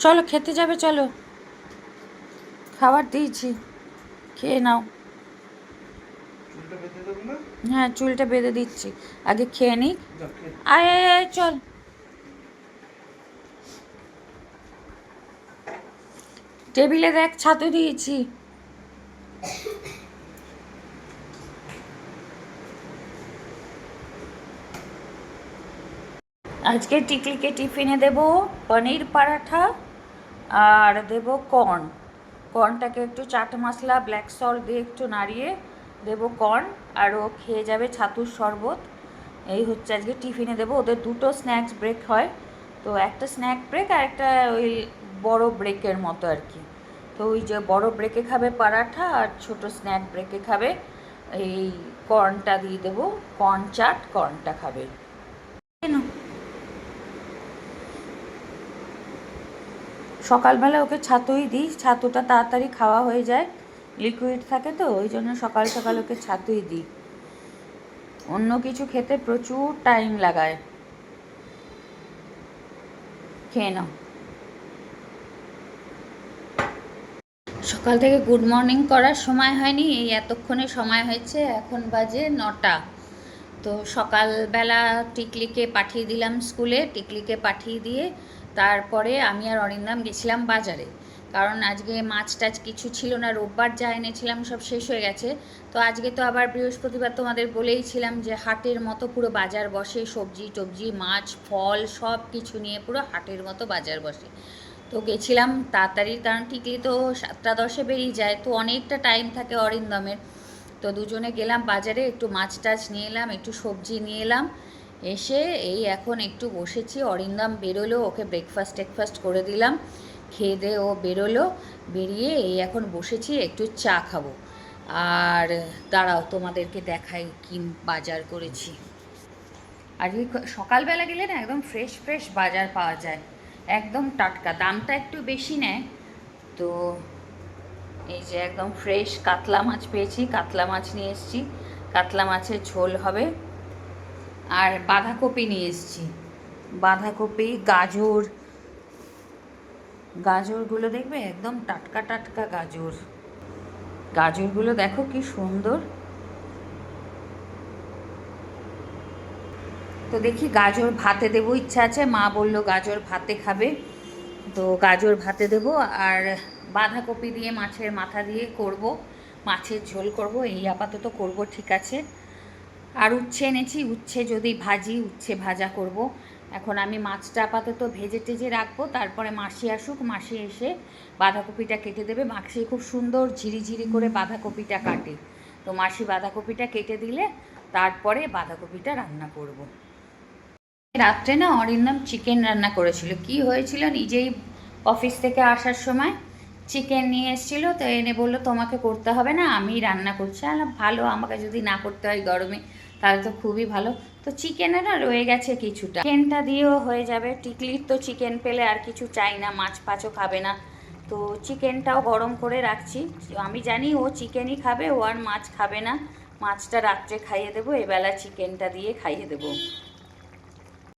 চলো, খেতে যাবে, চলো। খাবার দিয়েছি। খেয়ে নাও। না হ্যাঁ চুলটা বেঁধে দিচ্ছি। আগে খেয়ে আয় আয়, চল। টেবিলে দেখ, ছাতু দিয়েছি। আজকে টিকলিকে টিফিনে দেব পনির পরাঠা আর দেব কর্ন। কর্নটাকে একটু চাট মশলা ব্ল্যাক সল্ট দিয়ে একটু নাড়িয়ে দেব কর্ন আর ও খেয়ে যাবে ছাতুর শরবত। এই হচ্ছে আজকে টিফিনে দেবো। ওদের দুটো স্ন্যাক্স ব্রেক হয়। তো একটা স্ন্যাক ব্রেক আর একটা ওই বড় ব্রেকের মতো আর কি। তো ওই যে বড় ব্রেকে খাবে পরাঠা আর ছোট স্ন্যাক ব্রেকে খাবে। এই কর্নটা দিয়ে দেবো। কর্ন চাট কর্নটা খাবে। সকালবেলা ওকে ছাতুই দিই, ছাতুটা তাড়াতাড়ি খাওয়া হয়ে যায় লিকুইড থাকে তো, ওই জন্য সকাল সকাল ওকে ছাতুই দিই। অন্য কিছু খেতে প্রচুর টাইম লাগায়। খেয়ে নাও। সকাল থেকে গুড মর্নিং করার সময় হয়নি, এই এতক্ষণে সময় হয়েছে, এখন বাজে নটা। তো সকালবেলা টিকলিকে পাঠিয়ে দিলাম স্কুলে, টিকলিকে পাঠিয়ে দিয়ে তারপরে আমি আর অরিন্দাম গেছিলাম বাজারে। কারণ আজকে মাছ টাছ কিছু ছিল না, রোববার যা এনেছিলাম সব শেষ হয়ে গেছে। তো আজকে তো আবার বৃহস্পতিবার তোমাদের বলেইছিলাম যে হাটের মতো পুরো বাজার বসে, সবজি টবজি, মাছ, ফল সব কিছু নিয়ে পুরো হাটের মতো বাজার বসে। তো গেছিলাম তাড়াতাড়ি, কারণ টিকলি তো সাতটা দশে বেরিয়ে যায়, তো অনেকটা টাইম থাকে অরিন্দমের। তো দুজনে গেলাম বাজারে, একটু মাছ টাছ নিয়ে এলাম, একটু সবজি নিয়ে এলাম। এসে এই এখন একটু বসেছি, অরিন্দম বেরোলো, ওকে ব্রেকফাস্ট টেকফাস্ট করে দিলাম, খেয়ে দিয়ে ও বেরোলো, বেরিয়ে এই এখন বসেছি, একটু চা খাব। আর দাঁড়াও, তোমাদেরকে দেখাই কি বাজার করেছি। খ- সকালবেলা গেলে না একদম ফ্রেশ ফ্রেশ বাজার পাওয়া যায়। একদম টাটকা, দামটা একটু বেশি নেয়। তো এই যে একদম ফ্রেশ কাতলা মাছ পেয়েছি, কাতলা মাছ নিয়ে এসেছি, কাতলা মাছের ঝোল হবে। আর বাঁধাকপি নিয়ে এসেছি। বাঁধাকপি, গাজর। গাজরগুলো দেখবে? একদম টাটকা টাটকা গাজর। গাজরগুলো দেখো কি সুন্দর। তো দেখি গাজর ভাতে দেবো, ইচ্ছা আছে? মা বলল গাজর ভাতে খাবে। তো গাজর ভাতে দেবো আর বাঁধাকপি দিয়ে মাছের মাথা দিয়ে করব। মাছের ঝোল করব, এই আপাতত করব, ঠিক আছে। আর উচ্ছে এনেছি, উচ্ছে যদি ভাজি, উচ্ছে ভাজা করব। এখন আমি মাছটা আপাতত ভেজে টেজে রাখব, তারপরে মাসি আসুক, মাসি এসে বাঁধাকপিটা কেটে দেবে। মাসি খুব সুন্দর ঝিরিঝিরি করে বাঁধাকপিটা কাটে। তো মাসি বাঁধাকপিটা কেটে দিলে তারপরে বাঁধাকপিটা রান্না করব। রাত্রে না অরিন্দম চিকেন রান্না করেছিল। কি হয়েছিল নিজেই অফিস থেকে আসার সময় চিকেন নিয়ে এসেছিল, তো এনে বলল, তোমাকে করতে হবে না আমি রান্না করছি। আর ভালো, আমাকে যদি না করতে হয় গরমে, তাহলে তো খুবই ভালো। তো চিকেনে না রয়ে গেছে কিছুটা। চিকেনটা দিয়েও হয়ে যাবে। টিকলির তো চিকেন পেলে আর কিছু চাই না, মাছ ফাছও খাবে না। তো চিকেনটাও গরম করে রাখছি। আমি জানি ও চিকেনই খাবে, ও আর মাছ খাবে না। মাছটা রাত্রে খাইয়ে দেবো, এবেলা চিকেনটা দিয়ে খাইয়ে দেবো।